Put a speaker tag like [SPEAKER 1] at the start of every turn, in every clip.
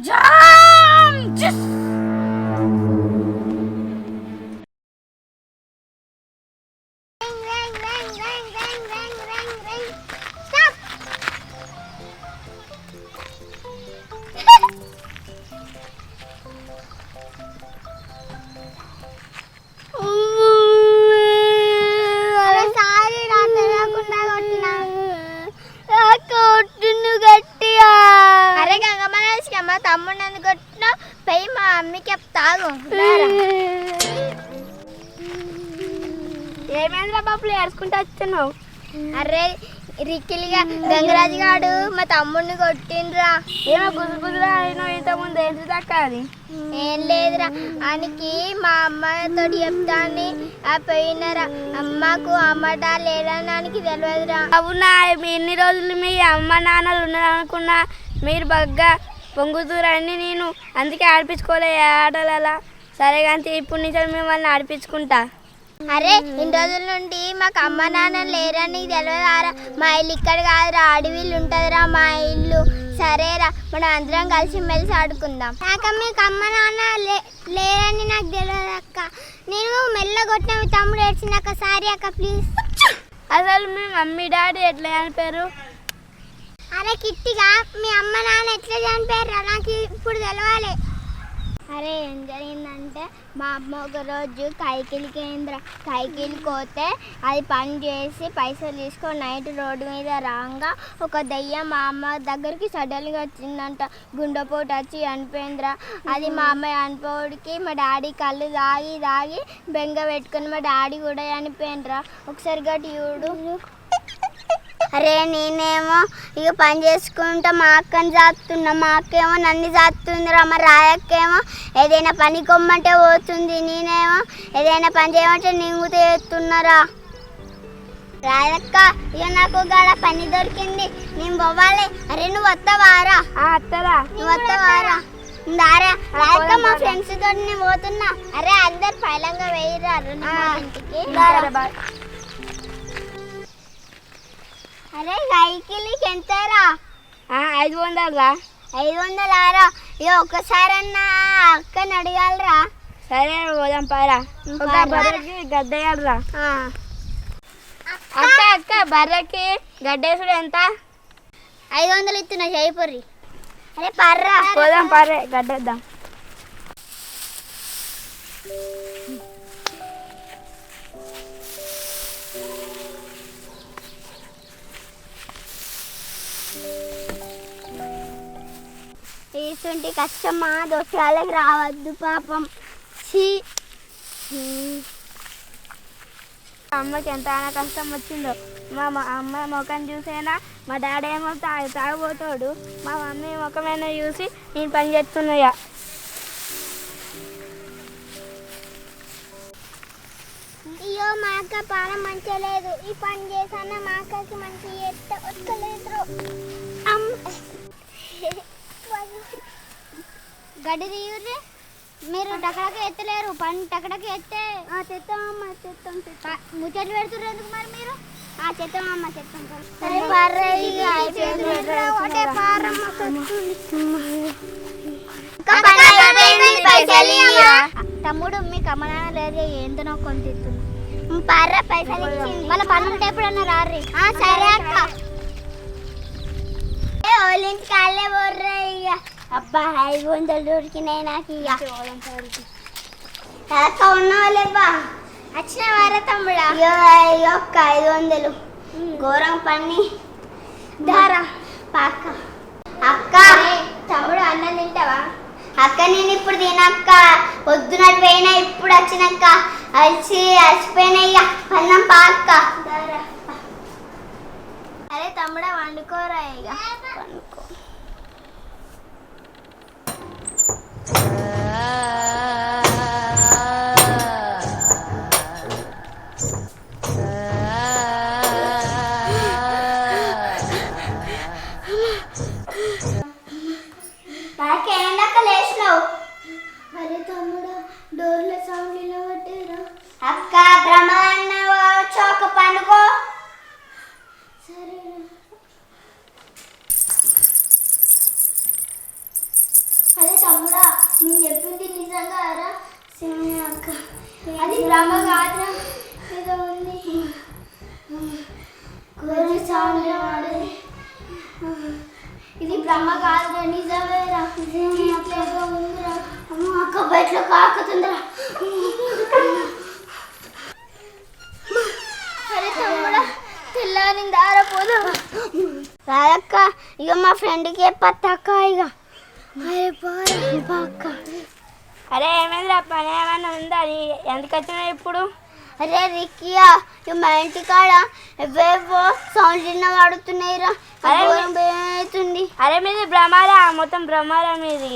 [SPEAKER 1] Jump! Just... తమ్ముడు నన్ను కొట్టినా పోయి మా అమ్మకి తాగు
[SPEAKER 2] ఏమైందిరా బాబులు ఏడ్చుకుంటూ వచ్చాను
[SPEAKER 1] అరే రిక్కిలిగా గంగరాజు గాడు మా తమ్ముడిని కొట్టిండ్రా.
[SPEAKER 2] ఏమో గుజు గుజురా అయినా ఇంత ముందు ఏంటి దాకా అది.
[SPEAKER 1] ఏం లేదురా ఆయనకి మా అమ్మతో చెప్తాని ఆ పోయినరా అమ్మకు అమ్మట లేదని ఆయనకి తెలియదురా
[SPEAKER 2] అవునా మీ ఎన్ని రోజులు మీ అమ్మ నాన్నలు ఉన్నారనుకున్నా మీరు బాగా పొంగుతురని నేను అందుకే ఆడిపించుకోలే ఏ ఆటలు అలా సరే కానీ ఇప్పుడు నుంచి మిమ్మల్ని ఆడిపించుకుంటా.
[SPEAKER 1] అరే ఇన్ని రోజుల నుండి మాకు అమ్మ నాన్న లేరని తెలియదారా? మా ఇల్లు ఇక్కడ కాదురా అడవిలు ఉంటుందిరా మా ఇల్లు. సరేరా మనం అందరం కలిసి మెలిసి ఆడుకుందాం. కాక మీకు అమ్మ నాన్న లేరని నాకు తెలియదు అక్క. నేను మెల్ల కొట్టిన మీ తమ్ముడు ఏడ్చినాక సారీ అక్క ప్లీజ్.
[SPEAKER 2] అసలు మీ మమ్మీ డాడీ ఎట్లా చనిపోయారు?
[SPEAKER 1] అరే కిట్టిగా మీ అమ్మ నాన్న ఎట్లా చనిపోయారు నాకు ఇప్పుడు తెలవాలి. అరే ఏం జరిగిందంటే మా అమ్మ ఒక రోజు కైకిలి కేంద్ర కైకిలి పోతే అది పని చేసి పైసలు తీసుకొని నైట్ రోడ్డు మీద రాగా ఒక దయ్యం మా అమ్మ దగ్గరికి సడన్గా వచ్చిందంట. గుండెపోటు వచ్చి చనిపోయిందిరా అది మా అమ్మ చనిపోడికి మా డాడీ కళ్ళు తాగి తాగి బెంగ పెట్టుకుని మా డాడీ కూడా చనిపోయిందిరా ఒకసారి గట్టి చూడు. అరే నేనేమో ఇక పని చేసుకుంటా మా అక్కని జాతున్నా మా అక్కేమో నన్ను జాతుందిరా మా రాయక్కేమో ఏదైనా పని కొమ్మంటే పోతుంది నేనేమో ఏదైనా పని చేయమంటే నింగుతూ చేస్తున్నారా? రాయక్క ఇక నాకు గాడ పని దొరికింది నేను పోవాలి. అరే నువ్వు వస్తావారా
[SPEAKER 2] అత్తరా
[SPEAKER 1] నువ్వు వస్తావారా దారా రాయక్క మా ఫ్రెండ్స్ తోటి నేను పోతున్నా. అరే అందరు పైలంగా వేయరా ఇంటికి. అరే సైకిల్కి ఎంతరా?
[SPEAKER 2] ఐదు వందలు? రా
[SPEAKER 1] ఐదు వందలు ఆరా ఇక ఒక్కసారన్నా అక్కని అడగాలరా.
[SPEAKER 2] సరే పోదాం పారా. ఒక. బర్రెకి గడ్డేయాలరా. అక్క అక్క బర్రెకి గడ్డేసుడు ఎంత?
[SPEAKER 1] ఐదు వందలు ఇస్తున్నా జైపూరి అరే పర్రా.
[SPEAKER 2] పోదాం పారే గడ్డేద్దాం.
[SPEAKER 1] కూర్చుంటే కష్టమా దోషాలకు రావద్దు పాపం. చీ
[SPEAKER 2] అమ్మకి ఎంత కష్టం వచ్చిందో. మా మా అమ్మ ముఖం చూసైనా? మా డాడీ ఏమో తాగి తాగబోతాడు. మా మమ్మీ ముఖమైనా చూసి నేను పని చేస్తున్నాయా?
[SPEAKER 1] అయ్యో మా అక్క పాల మంచలేదు. లేదు ఈ పని చేసాన మా అక్కకి మంచి ఎత్త వస్తలేదు గడ్డి తీయుర్రి. మీరు టకడక ఎత్తలేరు. పని టకడక ఎత్తే తెస్తామమ్మ తెస్తాం తెస్తాం ముచ్చట్లు పెడుతుర్రు ఎందుకు మరి మీరు? ఆ చెత్తమమ్మ చెత్తాం ఒకటే పారమ్మ తమ్ముడు మీకు అమ్మ నాన్న లేదు ఏంటనో కొని తిత్తుంది పర్ర పైసలు మళ్ళీ పని ఉంటే ఎప్పుడన్నా రారి సరే అక్క. కాళ్ళే బొర్రా ఇక అబ్బా ఐదు వందలు దొరికినాయి నాకు ఇక ఉన్నావాలేబ్బా వచ్చిన వారా తమ్ముడా? ఒక్క ఐదు వందలు. ఘోరం పని. దారా పాక అక్క. తమ్ముడు అన్నం తింటావా? అక్క నేను ఇప్పుడు తినక్క. పొద్దున పోయినా ఇప్పుడు వచ్చినక్క. వచ్చి వచ్చిపోయినా ఇక అన్నం పాక్క. అరే తమ్ముడా వండుకోరా ఇక వండుకో. అదే తమ్ముడా నేను చెప్పింది నిజంగా రా సినిమా అక్క. అది కాదు ఏదో ఉంది. గోరి సౌండ్ వాడేది ఇది కాదురా నిజమేరా ఇట్లేదో ఉందిరా అమ్మ అక్క బయటలో కాకుతుందిరా. అరే తమ్ముడా తెల్లారింది ఆరపోదాం రాదక్క ఇక మా ఫ్రెండ్కి చెప్పత్తక్క ఇక అరే
[SPEAKER 2] ఏమైందిరా? పని ఏమైనా ఉందా? ఎందుకు వచ్చినావు ఇప్పుడు?
[SPEAKER 1] అరే రిక్కియా ఇక మా ఇంటి కాడ ఎవేవో సౌండ్ చిన్న వాడుతున్నాయిరా. అవుతుంది
[SPEAKER 2] అరే మీది భ్రమారా? మొత్తం భ్రమారా మీది?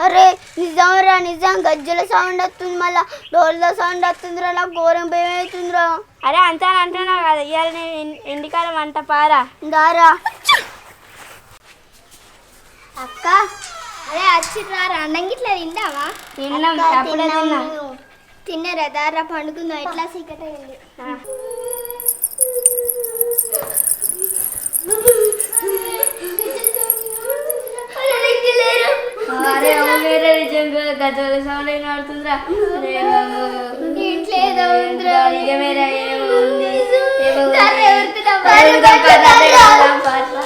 [SPEAKER 1] అరే నిజం రా నిజం. గజ్జల సౌండ్ వస్తుంది మళ్ళా. డోర్ల సౌండ్ వస్తుందిరా నాకు ఘోరం భయం అవుతుందిరా
[SPEAKER 2] అరే అంతా అంటున్నావు కదా ఇవాళ నీ ఇన్- ఇంటికాడ వంట పారా?
[SPEAKER 1] దారా అక్క అరే వచ్చిర్రా అన్నం గిట్లా తిందావా
[SPEAKER 2] తిన్నాం అప్పుడే
[SPEAKER 1] తిన్నాం. తిన్నారా దారా పండుకుందాం. ఎట్లా సీకట అయింది.
[SPEAKER 2] అరే అవునేరా నిజంగా గజల
[SPEAKER 1] ఉందిరా.
[SPEAKER 2] ఏమో ఉంది. ఏమో ఉంది.
[SPEAKER 1] సరే, ఎవరితో
[SPEAKER 2] అరే
[SPEAKER 1] డబ్బా-
[SPEAKER 2] వెళ్దాం పద, అరే
[SPEAKER 1] డబ్బా-
[SPEAKER 2] వెళ్దాం పద.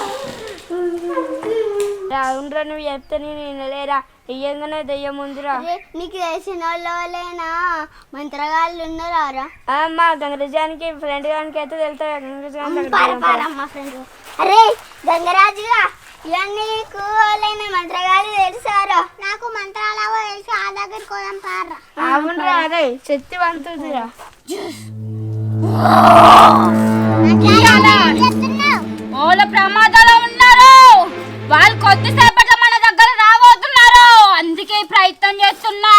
[SPEAKER 2] రా, అవునురా నువ్వు చెప్తే నేను వినలేరా దెయ్యం
[SPEAKER 1] అరే, నీకు తెలిసిన వాళ్ళేనా? మంత్రగాళ్ళు ఉన్నారా
[SPEAKER 2] అమ్మా గంగరజానికి ఫ్రెండ్ గానికి అయితే తెలుతా
[SPEAKER 1] అరే గంగరాజుగా ఇవన్నీ నీకు వాళ్ళైన మంత్రగాళ్ళు తెలుసారా నాకు మంత్రాలు తెలుసు. ఆ దగ్గరికి పోదాం పారా
[SPEAKER 2] అవునురా అదే శక్తివంతుడిరా
[SPEAKER 3] ఓల ప్రమాదాలు ఉన్నారు. వాళ్ళు మన దగ్గర రాబోతున్నారు అందుకే ఈ ప్రయత్నం చేస్తున్నా.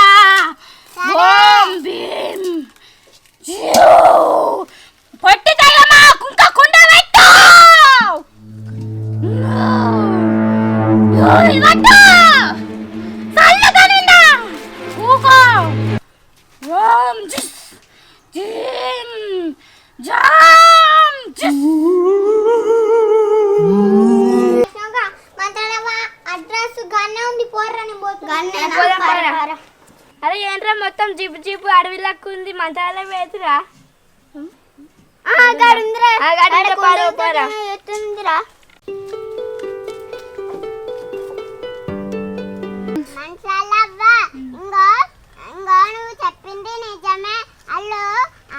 [SPEAKER 3] ఓం భీం. జ్యూ. పొట్టి దయ్యమా కుంక కుండ పెట్టు.
[SPEAKER 1] అల్లు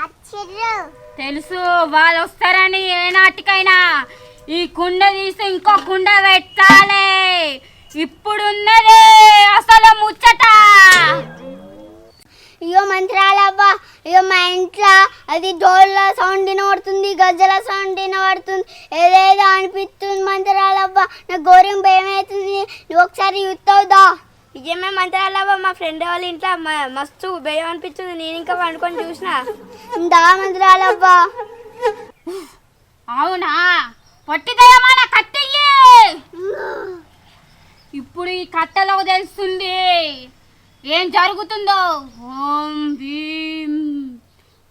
[SPEAKER 1] అచ్చిర్రు.
[SPEAKER 3] తెలుసు వాళ్ళు వస్తారని ఏ నాటికైనా. ఈ కుండ తీసి ఇంకో కుండ పెట్టాలి. ఇప్పుడున్నదే అసలు ముచ్చట.
[SPEAKER 1] ఇగో మంత్రాలవ్వా ఇగో మా ఇంట్లో అది డోర్ల సౌండ్ వినబడుతుంది గజ్జల సౌండ్ వినబడుతుంది ఏదేదో అనిపిస్తుంది మంత్రాలవ్వా. నాకు ఘోరం భయం అవుతుంది నువ్వు ఒకసారి చూస్తావుదా
[SPEAKER 2] నిజమే మంత్రాలవ్వ మా ఫ్రెండ్ వాళ్ళ ఇంట్లో మ- మస్తు భయం అనిపించింది నేను ఇంకా పండుకొని చూసిన.
[SPEAKER 1] దా మంత్రాలవ్వా.
[SPEAKER 3] అవునా? పొట్టిదయమా నా కట్టెయ్యి. ఇప్పుడు ఈ కట్టలో తెలుస్తుంది. ఏం జరుగుతుందో? ఓం భీం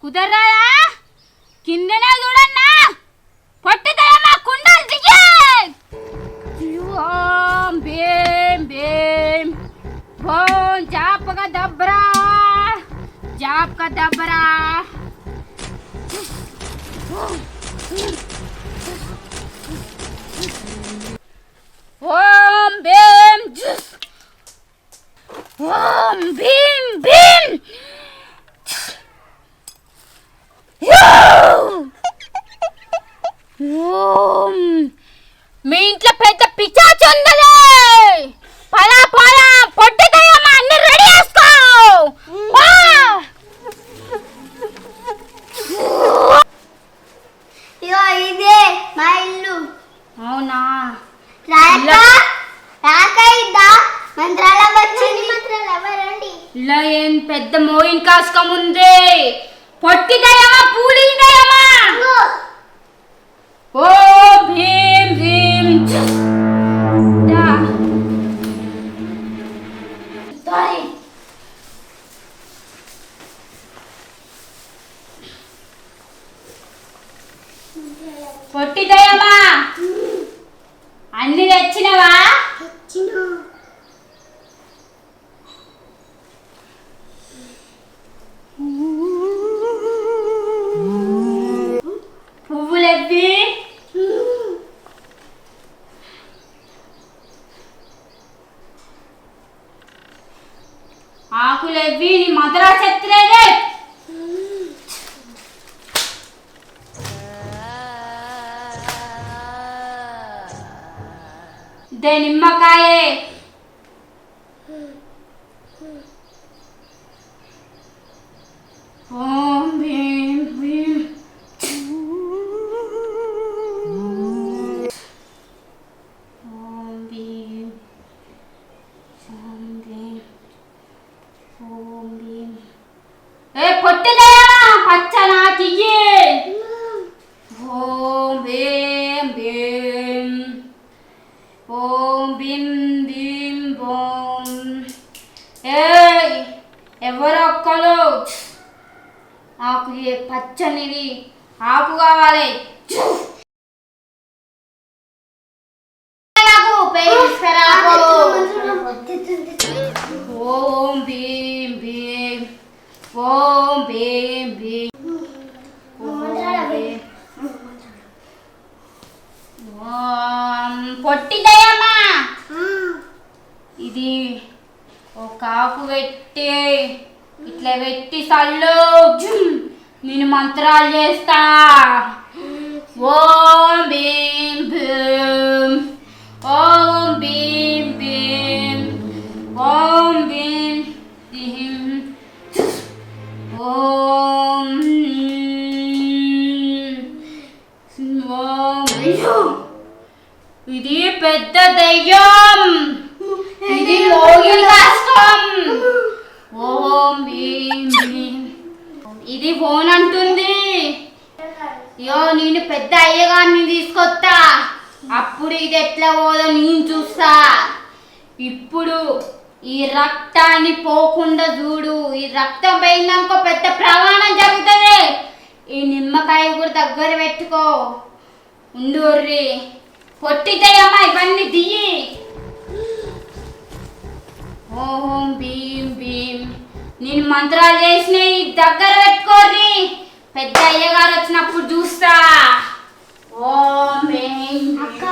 [SPEAKER 3] కుదరరా ఓం భీం భీం యూ! ఓం మీ ఇంట్లో పెద్ద పిచాచి ఉన్నది పలా పలా పొట్టిదయ్యమ్మ అన్ని రెడీ చేసుకో.
[SPEAKER 1] ఇదే మా ఇల్లు.
[SPEAKER 3] అవునా
[SPEAKER 1] రాక ఇద్దా మంత్రాలవ్వ వచ్చింది మంత్రాలవ్వ రండి
[SPEAKER 3] ఇలా ఏం పెద్ద మోయిన్ కాసుకం ఉంది పొట్టిదయ్యమా పూలిదయ్యమా ఓ భీం భీం ఛ! దా. పొట్టిదయ్యమా అన్ని తెచ్చినవా ఆకులే ఎవ్వి నీ మధురా చెత్తలేదే దే నిమ్మకాయే. పొట్టిదయా పచ్చనా తియ్యి ఓం భీం భీం. ఓం భీం భీం ఓం ఏయ్ ఎవరొక్కరు నాకు ఏ పచ్చనిది ఆకు కావాలి. నాకు. ఓం భీం ఓం భీం భీం పొట్టిదయమ్మా ఇది ఒక కాపు పెట్టి ఇట్లా పెట్టి సల్లు. నేను మంత్రాలు చేస్తా. ఓం భీం భీం ఓం భీం భీం ఓం భీం ఓం ఓం. ఇది పెద్ద దయ్యం. ఇది మోగిల్ కష్టం. ఓం ఇది ఫోన్ అంటుంది. అయ్యో నేను పెద్ద అయ్యగారిని తీసుకొస్తా అప్పుడు ఇది ఎట్లా పోదో నేను చూస్తా. ఇప్పుడు ఈ రక్తాన్ని పోకుండా చూడు. ఈ రక్తం పోయిందనుకో పెద్ద ప్రమాణం జరుగుతుంది. ఈ నిమ్మకాయ కూడా దగ్గర పెట్టుకో. ఉండూర్రి పొట్టిద్దయ్యమ్మా ఇవన్నీ దియ్యి. ఓం భీం భీం. నేను మంత్రాలు చేసిన దగ్గర పెట్టుకోర్రి పెద్ద అయ్యగారు వచ్చినప్పుడు చూస్తా. ఓం
[SPEAKER 1] అక్క.